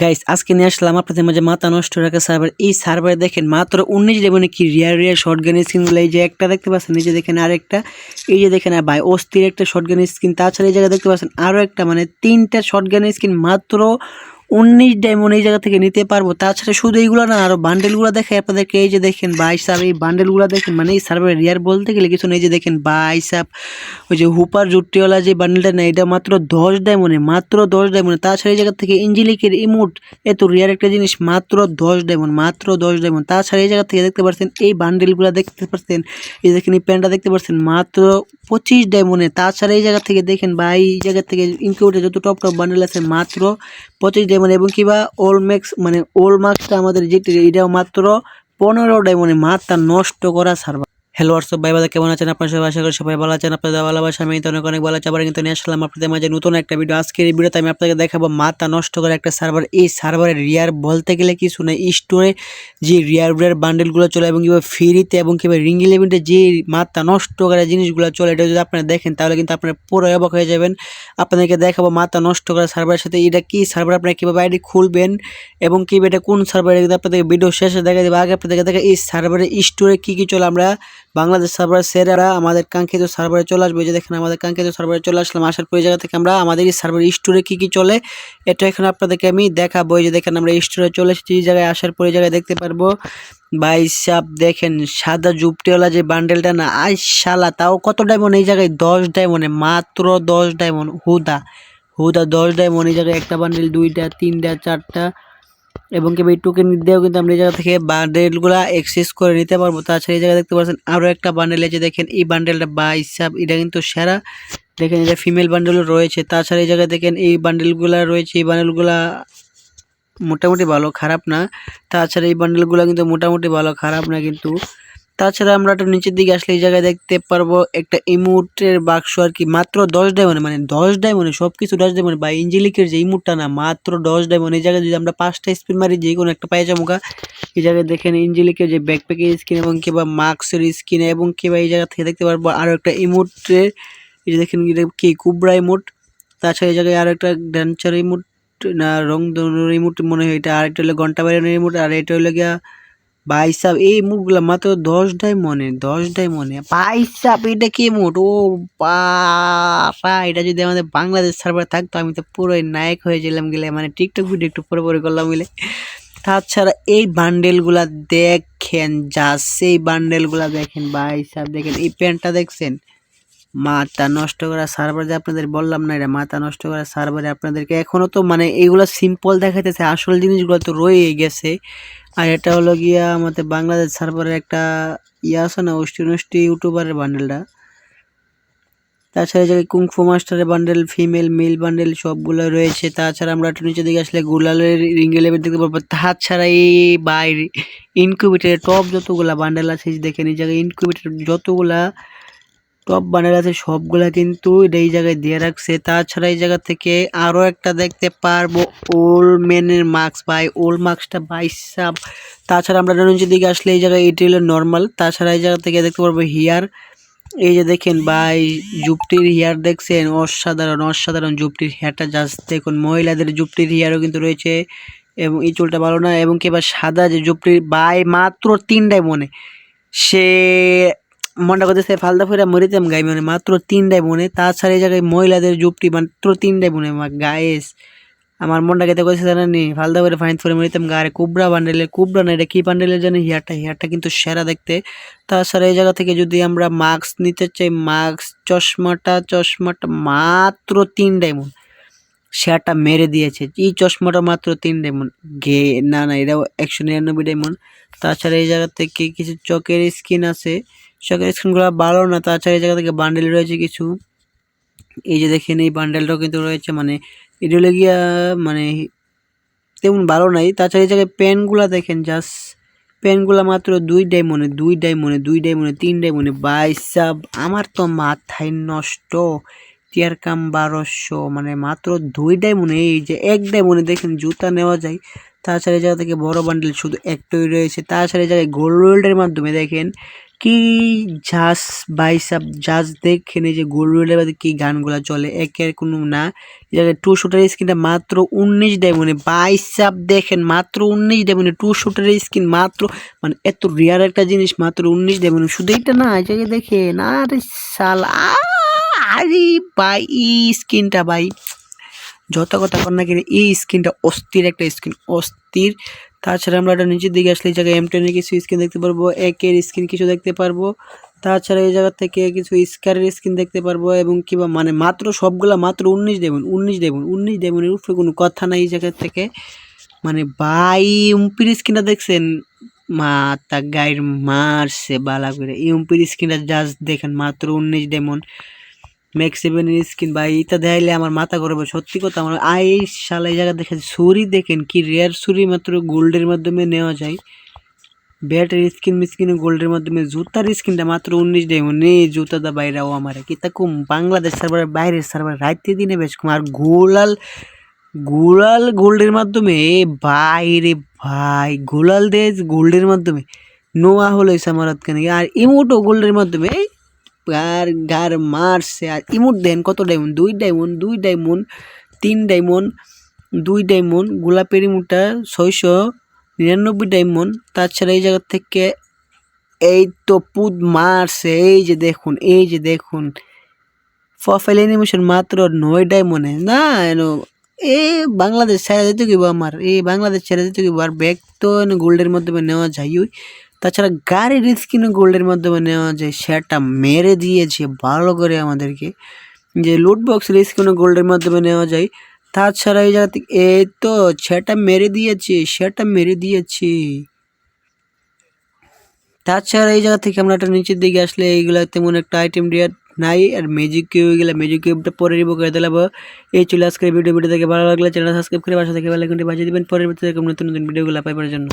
Guys আজকে নিয়ে আসলাম আপনাদের মাঝে মাথা নষ্ট রাখা সার্ভার এই সার্ভারে দেখেন মাত্র উনিশ ডেমনে কি রিয়ার রিয়ার শর্ট গানের স্কিনগুলো এই যে একটা দেখতে পাচ্ছেন, এই যে দেখেন আরেকটা, এই যে দেখেন ভাই, অস্থির একটা শর্ট স্কিন তাছাড়া এই জায়গায় দেখতে পাচ্ছেন আরও একটা মানে তিনটা শর্ট গানের স্কিন মাত্র উনিশ ডায়মন্ড এই জায়গা থেকে নিতে পারব। তাছাড়া শুধু এইগুলো না, আরও বান্ডেলগুলো দেখে আপনাদেরকে এই যে দেখেন বাইসাপ এই বান্ডেলগুলো দেখেন মানে এই সার্ভারে রিয়ার বলতে গেলে কিছু নেই যে দেখেন বাইসাপ ওই যে হুপার জুটিওয়ালা যে বান্ডেলটা নেই এটা মাত্র দশ ডায়মন্ডে মাত্র দশ ডায়মন্ডে তাছাড়া এই জায়গা থেকে ইঞ্জিলিকের ইমোট এত রিয়ার একটা জিনিস, মাত্র দশ ডায়মন্ড মাত্র দশ ডায়মন্ড তাছাড়া এই জায়গা থেকে দেখতে পাচ্ছেন এই বান্ডেলগুলো দেখতে পাচ্ছেন এই দেখেন এই প্যান্টটা দেখতে পাচ্ছেন মাত্র পঁচিশ ডায়মন্ডে তাছাড়া এই জায়গা থেকে দেখেন, বা এই জায়গা থেকে ইনকিউটে যত টপ টপ বান্ডেল আছে, মাত্র পঁচিশ ডায়মন্ড এবং কিবা ওল ম্যাক্স মানে ওল মার্কসটা আমাদের যেটি, এটাও মাত্র পনেরো ডায়মন্ডে মাত্রা নষ্ট করা সার্ভার হ্যালো হোয়াটসঅ্যাপ ভাই বাদা কেমন আছেন আপনার সবাই? আশা করি সবাই ভালো আছেন। আপনাদের ভালোবাসা, আমি তো অনেক অনেক ভালো আছি। আবার কিন্তু নিয়ে আসলাম আপনাদের মাঝে নতুন একটা ভিডিও আজকের এই ভিডিওতে আমি আপনাকে দেখাবো মাথা নষ্ট করা একটা সার্ভার এই সার্ভারের রিয়ার বলতে গেলে কিছু না স্টোরে যে রিয়ার রিয়ার বান্ডেলগুলো চলে এবং কীভাবে ফ্রিতে এবং কীভাবে রিং ইলেভেন্টে যে মাথা নষ্ট করা জিনিসগুলো চলে, এটা যদি আপনারা দেখেন, তাহলে কিন্তু আপনারা পুরো অবাক হয়ে যাবেন। আপনাদেরকে দেখাবো মাথা নষ্ট করা সার্ভারের সাথে এটা কি সার্ভার আপনারা কীভাবে আইডি খুলবেন এবং কি এটা কোন সার্ভারে আপনাদেরকে ভিডিও শেষে দেখা দেবে আগে আপনাদেরকে দেখা এই সার্ভারের স্টোরে কী কী চলে আমরা বাংলাদেশ সার্ভার সেরারা আমাদের কাঙ্ক্ষিত সার্ভারে চলে আসবে। যে দেখেন আমাদের কাঙ্ক্ষিত সার্ভারে চলে আসলাম। আসার পর জায়গা থেকে আমরা আমাদের এই সার্ভার স্টোরে কী কী চলে, এটা এখানে আপনাদেরকে আমি দেখাবো। যে দেখেন আমরা স্টোরে চলে এসেছি। এই জায়গায় আসার পর জায়গায় দেখতে পারব। বাইসাপ দেখেন সাদা জুপটিওয়ালা যে বান্ডেলটা না, আই শালা, তাও কত ডায়মন্ড এই জায়গায় দশ ডায়মন্ডে মাত্র দশ ডায়মন্ড হুদা হুদা দশ ডায়মন্ড এই জায়গায় একটা বান্ডেল, দুইটা, তিনটা, চারটা। এবং কি এই টোকেন দিয়েও কিন্তু আমরা এই জায়গা থেকে বান্ডেলগুলো এক্সেস করে নিতে পারব। তাছাড়া এই জায়গায় দেখতে পাচ্ছেন আরও একটা বান্ডেল আছে, দেখেন এই বান্ডেলটা বা হিসাব, এটা কিন্তু সেরা। দেখেন এটা ফিমেল বান্ডেলও রয়েছে, তাছাড়া এই জায়গায় দেখেন এই বান্ডেলগুলো রয়েছে, এই বান্ডেলগুলা মোটামুটি ভালো, খারাপ না। তাছাড়া এই বান্ডেলগুলো কিন্তু মোটামুটি ভালো, খারাপ না কিন্তু। তাছাড়া আমরা একটু নিচের দিকে আসলে এই জায়গায় দেখতে পারব একটা ইমোটের বাক্স আর কি। মাত্র দশ ডায়মন্ডে মানে দশ ডায়মন্ডে সব কিছু দশ ডায়মন্ডে বা ইঞ্জিলিকের যে ইমোটটা না, মাত্র দশ ডায়মন্ড এই জায়গায় যদি আমরা পাঁচটা স্পিন মারি, যে কোনো একটা পায়ে যাব এই জায়গায় দেখেন ইঞ্জিলিকের যে ব্যাকপ্যাকের স্কিন এবং কিবা মাস্কের স্কিন এবং কিবা এই জায়গা থেকে দেখতে পারব আরও একটা ইমোটের, এই যে দেখেন কি কুবরা ইমোট তাছাড়া এই জায়গায় আরও একটা ড্যান্সার ইমোট না রং ইমোট মনে হয় এটা আরেকটা হলো ঘণ্টা বাইরের ইমোট আর এটা হলো গিয়া বাইসাপ এই মুখগুলো মাত্র দশ ডাই মনে, দশ ডাই মনে। বাইসাপ এটা কি মুট ও বাবা, এটা যদি আমাদের বাংলাদেশ সার্ভার থাকতো, আমি তো পুরোই নায়ক হয়ে গেলাম গেলে মানে টিকটক ভিডিও একটু পরে পরে করলাম গেলে। তাছাড়া এই বান্ডেলগুলা দেখেন যা সেই বান্ডেলগুলা দেখেন, ভাই বাইসাপ দেখেন, এই প্যান্টটা দেখছেন? মাথা নষ্ট করা সার্ভার যে আপনাদের বললাম না এটা মাথা নষ্ট করা সার্ভারে আপনাদেরকে এখনও তো মানে এইগুলো সিম্পল দেখাইতেছে, আসল জিনিসগুলো তো রয়ে গেছে। আর এটা হলো গিয়া আমাদের বাংলাদেশ সার্ভারের একটা ইয়ে আছে না অষ্টি নষ্টি ইউটিউবারের বান্ডেলটা তাছাড়া যে কুংফু মাস্টারের বান্ডেল ফিমেল মেল বান্ডেল সবগুলো রয়েছে। তাছাড়া আমরা একটু নিচে দিকে আসলে গুলালের রিঙ্গে লেভেল দেখতে পারব। তাছাড়া এই বাইরে ইনকিউবেটারের টপ যতগুলা বান্ডেল আছে দেখে এই জায়গায় ইনকিউবেটার যতগুলা টপ বান্ডেল আছে, সবগুলা কিন্তু এই জায়গায় দিয়ে রাখছে। তাছাড়া এই জায়গা থেকে আরও একটা দেখতে পারব ওল মেনের মাস্ক বাই ওল মাস্কটা বাইসাপ তাছাড়া আমরা নিচের দিকে আসলে এই জায়গায় এটি হলো নর্মাল তাছাড়া এই জায়গা থেকে দেখতে পারব হিয়ার এই যে দেখেন, ভাই, জুপটির হেয়ার দেখছেন? অসাধারণ অসাধারণ জুপটির হেয়ারটা জাস্ট দেখুন, মহিলাদের জুপটির হেয়ারও কিন্তু রয়েছে। এবং এই চুলটা ভালো না, এবং কি সাদা যে জুপটির বাই মাত্র তিনটায় মনে। সে মনটা করতেছে ফালদা ফুরা মরিতাম গাই মানে মাত্র তিনটায় মনে। তাছাড়া এই জায়গায় মহিলাদের জুপটি মাত্র তিনটায় মনে গায়েস আমার মনটা কেতে কইছে জানেন ফালদা করে ফাইন করে মরিতাম গায়ে কুবরা বান্ডেলের, কুবরা না, এটা কি বান্ডেলের জানি হেয়ারটা হেয়ারটা কিন্তু সেরা দেখতে। তাছাড়া এই জায়গা থেকে যদি আমরা মাস্ক নিতে চাই মাস্ক চশমাটা চশমাটা মাত্র তিন ডায়মন্ড শেয়ারটা মেরে দিয়েছে, এই চশমাটা মাত্র তিন ডায়মন্ড গে, না না, এটাও একশো নিরানব্বই ডায়মন্ড তাছাড়া এই জায়গা থেকে কিছু চকের স্কিন আছে। চকের স্কিনগুলো ভালো না, তাছাড়া এই জায়গা থেকে বান্ডেল রয়েছে কিছু। এই যে দেখেন, এই বান্ডেলটাও কিন্তু রয়েছে মানে এটা গিয়া মানে তেমন ভালো নাই। তাছাড়া এই জায়গায় প্যানগুলো দেখেন জাস্ট প্যানগুলো মাত্র দুই ডায়মন্ডে দুই ডায়মন্ডে দুই ডায়মন্ডে তিন ডায়মন্ডে বাইসাব আমার তো মাথায় নষ্ট। টিয়ার কাম বারোশো মানে মাত্র দুই ডায়মন্ডে এই যে এক ডায়মন্ডে দেখেন জুতা নেওয়া যায়। তাছাড়া এই জায়গা থেকে বড় বান্ডেল শুধু একটাই রয়েছে। তাছাড়া এই জায়গায় গোল্ডের মাধ্যমে দেখেন কি জাস বাইসাব জাস দেখেন এই যে গোল্ডের বাদে কি গানগুলা চলে, একের কোনো না। এই টু শুটার স্ক্রিনটা মাত্র উনিশ ডায়মন্ডে বাইসাব দেখেন, মাত্র উনিশ ডায়মন্ডে টু শুটার স্ক্রিন মাত্র মানে এত রিয়ার একটা জিনিস, মাত্র উনিশ ডায়মন্ডে শুধু এটা না জায়গায় দেখেন, আরে সাল, আরে ভাই স্ক্রিনটা ভাই। যত কথা কর না কিনে, এই স্ক্রিনটা অস্থির একটা স্ক্রিন অস্থির। তাছাড়া আমরা একটা নিচের দিকে আসলে এই জায়গায় এম টেনের কিছু স্ক্রিন দেখতে পারব, একের স্ক্রিন কিছু দেখতে পারব, তাছাড়া এই জায়গা থেকে কিছু স্কারের স্ক্রিন দেখতে পারব এবং কিবা মানে মাত্র সবগুলা মাত্র উনিশ দেবেন উনিশ দেবেন, উনিশ দেবেনের উপরে কোনো কথা নাই এই জায়গা থেকে। মানে বাই উম্পির স্ক্রিনটা দেখছেন? মাতা গায়ের মারছে বালা করে। এই উম্পির স্ক্রিনটা জাস্ট দেখেন মাত্র উনিশ ডেমন ম্যাক্স সেভেনের স্কিন বা এটা দেখাইলে আমার মাথা করবে সত্যি কথা, আমার আই শালা এই জায়গা দেখে ছুরি দেখেন কি রেয়ার ছুরি মাত্র গোল্ডের মাধ্যমে নেওয়া যায়। ব্যাটের স্কিন মিসকিনে গোল্ডের মাধ্যমে। জুতার স্কিনটা মাত্র উনিশ ডায়মন্ড নেই জুতাটা বাইরেও আমার। কি তা কম? বাংলাদেশ সার্ভার বাইরের সার্ভার রাইতে দিনে বেশ কম। আর গোলাল গোলাল গোল্ডের মাধ্যমে বাইরে ভাই গোলাল দেশ গোল্ডের মাধ্যমে। নোয়া হলো সামারাত খান। আর ইমোটো গোল্ডের মাধ্যমে আর গার মারছে আর ইমোট দেন, কত ডায়মন্ড দুই ডায়মন্ড দুই ডায়মন্ড তিন ডায়মন্ড দুই ডায়মন্ড গোলাপের ইমোটটা ছয়শো নিরানব্বই ডায়মন্ড তাছাড়া এই জায়গা থেকে এই তো পুদ মারছে, এই যে দেখুন, এই যে দেখুন। প্রোফাইল অ্যানিমেশন মাত্র নয় ডায়মন্ডে না, এনো, এ বাংলাদেশ ছেড়ে দিতে গিব আমার এই বাংলাদেশ ছেড়ে দিতে গিব আর ব্যাগ তো গোল্ডের মাধ্যমে নেওয়া যায় তাছাড়া গাড়ির স্কিনও গোল্ডের মাধ্যমে নেওয়া যায় সেটা মেরে দিয়েছে, ভালো করে আমাদেরকে, যে লুট বক্সের স্কিনও গোল্ডের মাধ্যমে নেওয়া যায়, তাছাড়া এই জায়গা থেকে, এই তো সেটা মেরে দিয়েছে সেটা মেরে দিয়েছে। তাছাড়া এই জায়গা থেকে আমরা একটা নিচের দিকে আসলে এইগুলা তেমন একটা আইটেম রিয়ার নাই, আর ম্যাজিক কিউব গেলে ম্যাজিক কিউবটা পরে রিবো করে দিলাম। এই চলে আজকের ভিডিও ভিডিও থেকে ভালো লাগলে চ্যানেল সাবস্ক্রাইব করে বাসা থেকে বেলাইকনটি বাজিয়ে দিবেন। পরের ভিডিও থেকে নতুন নতুন ভিডিওগুলো পাইবার জন্য।